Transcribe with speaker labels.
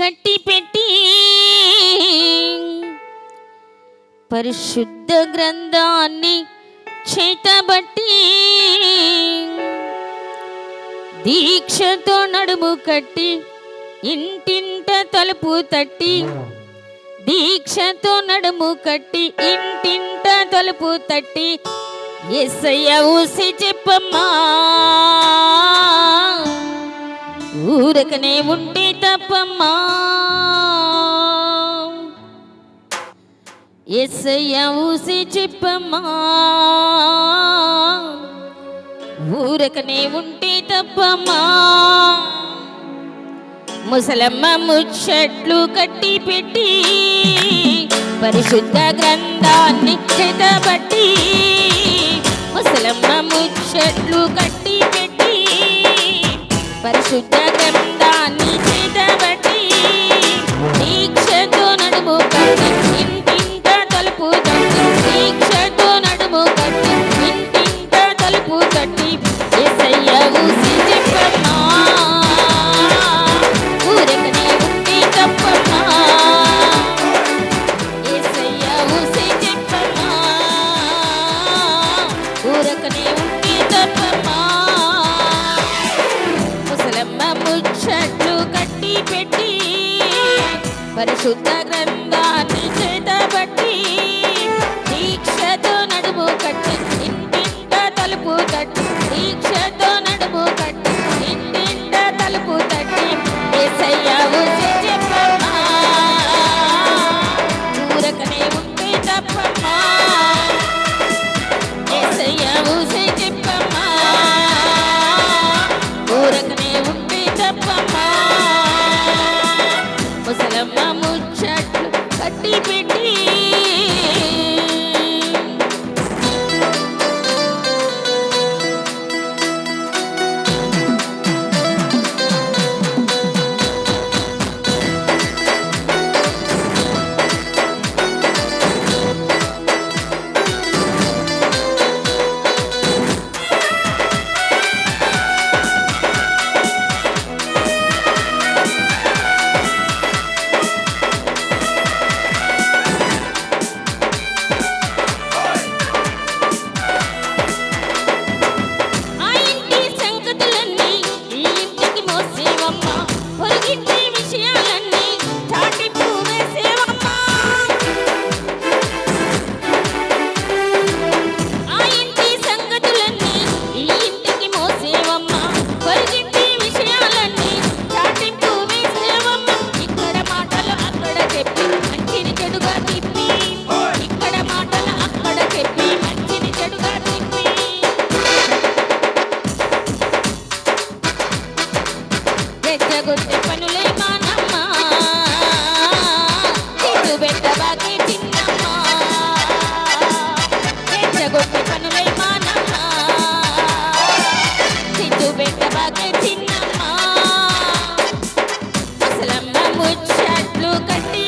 Speaker 1: కట్టి పెట్టి పరిశుద్ధ గ్రంథాన్ని చేతబట్టి దీక్షతో నడుము కట్టి ఇంటింట తలుపు తట్టి దీక్షతో నడుము కట్టి ఇంటింట తలుపు తట్టి ఎస్సయ్య ఊసి చెప్పమ్మా. ఊరకనే ఉంటే తప్పమ్మా. ఎస్సయ్య ఊసి చెప్పమ్మా ఊరకనే ఉంటే తప్పమ్మా. ముసలమ్మ ముచ్చట్లు కట్టి పెట్టి పరిశుద్ధ గ్రంథాన్ని చేతబట్టి ముసలమ్మ ముచ్చట్లు కట్టి పెట్టి పరిశుద్ధ గ్రంథాన్ని చేతబట్టి పరిశుద్ధ గ్రంథాన్ని కట్లు కట్టి